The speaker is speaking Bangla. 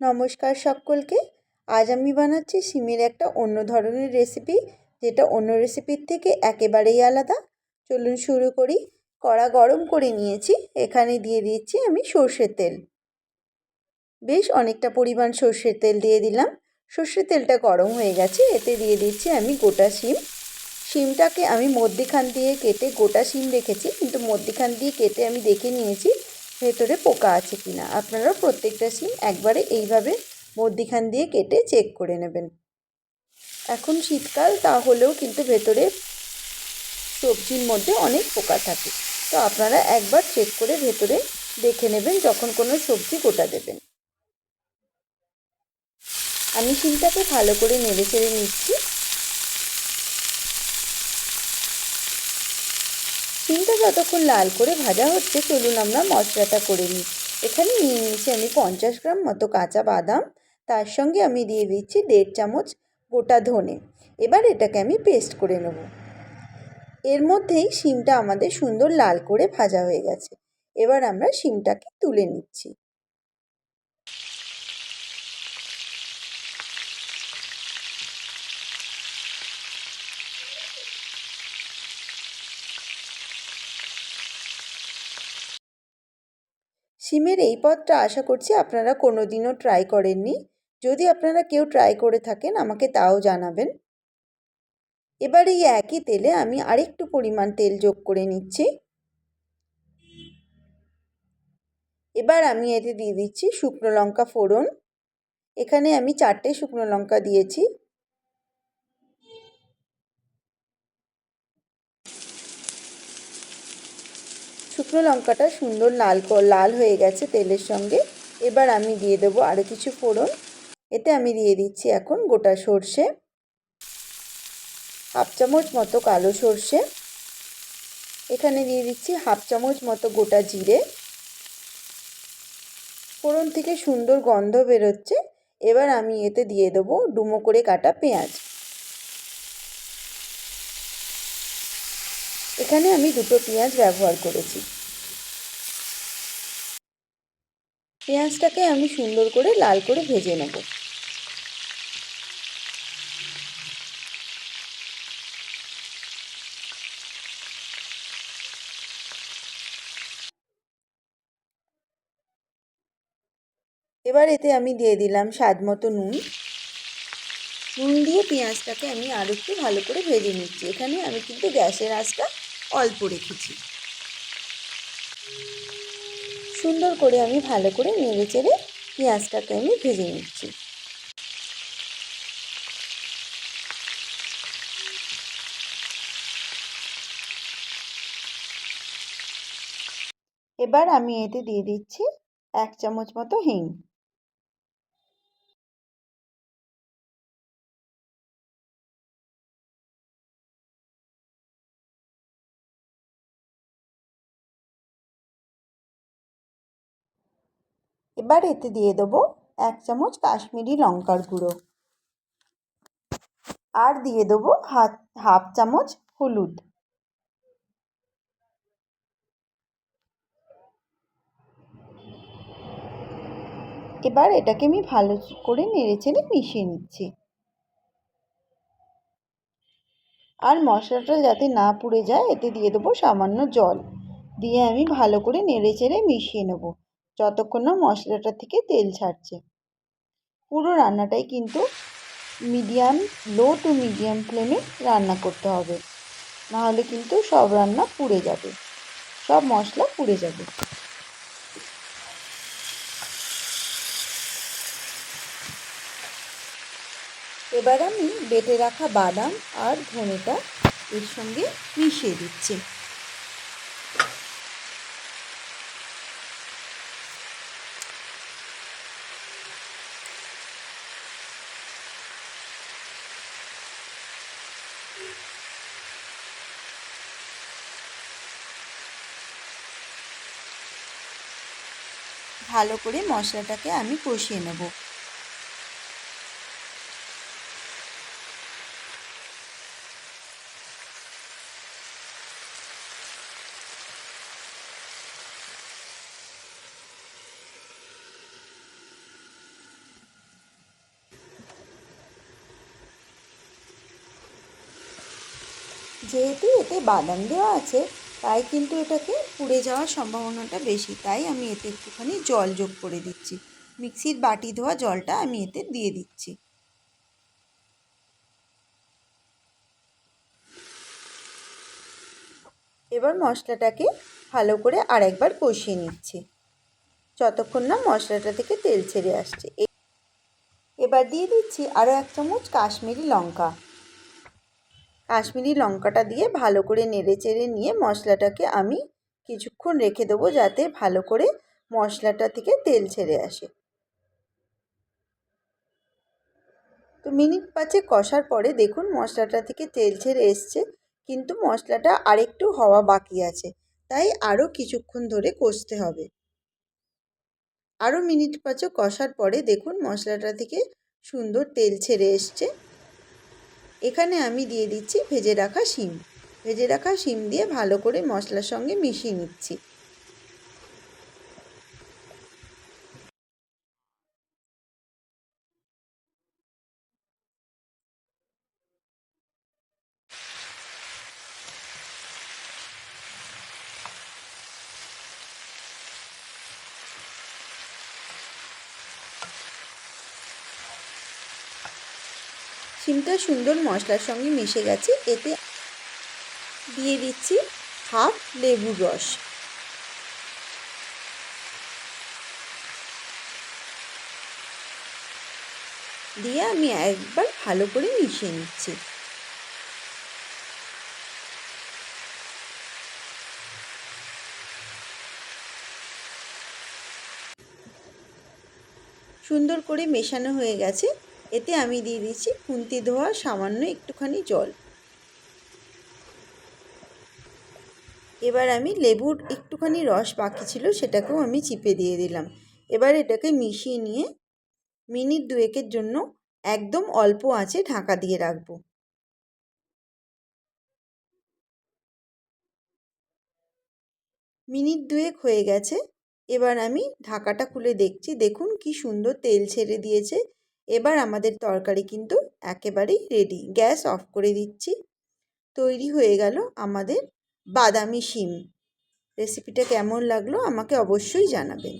নমস্কার সকলকে। আজ আমি বানাচ্ছি সিমের একটা অন্য ধরনের রেসিপি যেটা অন্য রেসিপির থেকে একেবারেই আলাদা। চলুন শুরু করি। কড়া গরম করে নিয়েছি। এখানে দিয়ে দিচ্ছি আমি সর্ষের তেল। বেশ অনেকটা পরিমাণ সর্ষের তেল দিয়ে দিলাম। সর্ষের তেলটা গরম হয়ে গেছে। এতে দিয়ে দিচ্ছি আমি গোটা শিম। শিমটাকে আমি মধ্যিখান দিয়ে কেটে গোটা শিম রেখেছি, কিন্তু মধ্যিখান দিয়ে কেটে আমি দেখে নিয়েছি ভেতরে পোকা আছে কি না আপনারা প্রত্যেকটা সিম একবারে এইভাবে মধ্যিখান দিয়ে কেটে চেক করে নেবেন। এখন শীতকাল, তাহলেও কিন্তু ভেতরে সবজির মধ্যে অনেক পোকা থাকে। তো আপনারা একবার চেক করে ভেতরে দেখে নেবেন যখন কোনো সবজি গোটা দেবেন। আমি শিমটাকে ভালো করে নেড়ে চেড়ে নিচ্ছি। শিমটা যতক্ষণ লাল করে ভাজা হচ্ছে, চলুন আমরা মশলাটা করে নিই। এখানে নিয়ে নিয়েছি আমি পঞ্চাশ গ্রাম মতো কাঁচা বাদাম, তার সঙ্গে আমি দিয়ে দিচ্ছি দেড় চামচ গোটা ধনে। এবার এটাকে আমি পেস্ট করে নেব। এর মধ্যেই শিমটা আমাদের সুন্দর লাল করে ভাজা হয়ে গেছে। এবার আমরা শিমটাকে তুলে নিচ্ছি। সিমের এই পদটা আশা করছি আপনারা কোনো দিনও ট্রাই করেননি। যদি আপনারা কেউ ট্রাই করে থাকেন, আমাকে তাও জানাবেন। এবার এই একই তেলে আমি আরেকটু পরিমাণ তেল যোগ করে নিচ্ছি। এবার আমি এতে দিয়ে দিচ্ছি শুকনো লঙ্কা ফোড়ন। এখানে আমি চারটে শুকনো লঙ্কা দিয়েছি। শুকনো লঙ্কাটা সুন্দর লাল লাল হয়ে গেছে তেলের সঙ্গে। এবার আমি দিয়ে দেবো আরও কিছু ফোড়ন। এতে আমি দিয়ে দিচ্ছি এখন গোটা সর্ষে। হাফ চামচ মতো কালো সর্ষে। এখানে দিয়ে দিচ্ছি হাফ চামচ মতো গোটা জিরে। ফোড়ন থেকে সুন্দর গন্ধ বেরোচ্ছে। এবার আমি এতে দিয়ে দেবো ডুমো করে কাটা পেঁয়াজ। এখানে আমি দুটো পেঁয়াজ ব্যবহার করেছি। পেঁয়াজটাকে আমি সুন্দর করে লাল করে ভেজে নেব। এবার এতে আমি দিয়ে দিলাম স্বাদ মতো নুন। নুন দিয়ে পেঁয়াজটাকে আমি আর একটু ভালো করে ভেজে নিচ্ছি। এখানে আমি কিন্তু গ্যাসের আঁচটা অল্প রেখেছি। সুন্দর করে আমি ভালো করে নেড়ে চেড়ে পেঁয়াজটাকে আমি ভেজে নিচ্ছি। এবার আমি এতে দিয়ে দিচ্ছি এক চামচ মতো হিং। এবার এতে দিয়ে দেবো এক চামচ কাশ্মীরি লঙ্কার গুঁড়ো। আর দিয়ে দেবো হাফ হাফ চামচ হলুদ। এবার এটাকে আমি ভালো করে নেড়ে চেড়ে মিশিয়ে নিচ্ছি। আর মশলাটা যাতে না পুড়ে যায়, এতে দিয়ে দেবো সামান্য জল। দিয়ে আমি ভালো করে নেড়ে চেড়ে মিশিয়ে নেব। যতক্ষণ না মশলাটা থেকে তেল ছাড়ছে। পুরো রান্নাটাই কিন্তু মিডিয়াম লো টু মিডিয়াম ফ্লেমে রান্না করতে হবে। নাহলে কিন্তু সব রান্না পুড়ে যাবে। সব মশলা পুড়ে যাবে। এবার আমি বেটে রাখা বাদাম আর ধনেটা এর সঙ্গে মিশিয়ে দিচ্ছি। ভালো করে মশলাটাকে আমি কষিয়ে নেব। যেহেতু এতে বাদাম দেওয়া আছে, তাই কিন্তু এটাকে পুড়ে যাওয়ার সম্ভাবনাটা বেশি। তাই আমি এতে একটুখানি জল যোগ করে দিচ্ছি। মিক্সির বাটি ধোয়া জলটা আমি এতে দিয়ে দিচ্ছি। এবার মশলাটাকে ভালো করে আরেকবার কষিয়ে নিচ্ছি। যতক্ষণ না মশলাটা থেকে তেল ছেড়ে আসছে। এবার দিয়ে দিচ্ছি আরও এক চামচ কাশ্মীরি লঙ্কা। কাশ্মীরি লঙ্কাটা দিয়ে ভালো করে নেড়ে চেড়ে নিয়ে মশলাটাকে আমি কিছুক্ষণ রেখে দেবো যাতে ভালো করে মশলাটা থেকে তেল ছেড়ে আসে। তো মিনিট পাঁচে কষার পরে দেখুন মশলাটা থেকে তেল ছেড়ে এসছে, কিন্তু মশলাটা আরেকটু হওয়া বাকি আছে, তাই আরও কিছুক্ষণ ধরে কষতে হবে। আরও মিনিট পাঁচও কষার পরে দেখুন মশলাটা থেকে সুন্দর তেল ছেড়ে এসছে। এখানে আমি দিয়ে দিচ্ছি ভেজে রাখা শিম। ভেজে রাখা শিম দিয়ে ভালো করে মশলার সঙ্গে মিশিয়ে নিচ্ছি। শিমটা সুন্দর মশলার সঙ্গে মিশে গেছে। এতে দিয়ে দিচ্ছি হাফ লেবুর রস। দিয়ে আমি একবার ভালো করে মিশিয়ে নিচ্ছি। সুন্দর করে মেশানো হয়ে গেছে। এতে আমি দিয়ে দিচ্ছি খুন্তি ধোয়া, সামান্য একটুখানি জল। এবার আমি লেবুর একটুখানি রস বাকি ছিল, সেটাকেও আমি চিপে দিয়ে দিলাম। এবার এটাকে মিশিয়ে নিয়ে মিনিট দুয়েকের জন্য একদম অল্প আঁচে ঢাকা দিয়ে রাখব। মিনিট দুয়েক হয়ে গেছে, এবার আমি ঢাকাটা খুলে দেখছি। দেখুন কি সুন্দর তেল ছেড়ে দিয়েছে। এবার আমাদের তরকারি কিন্তু একেবারেই রেডি গ্যাস অফ করে দিচ্ছি। তৈরি হয়ে গেল আমাদের বাদামি শিম। রেসিপিটা কেমন লাগল আমাকে অবশ্যই জানাবেন।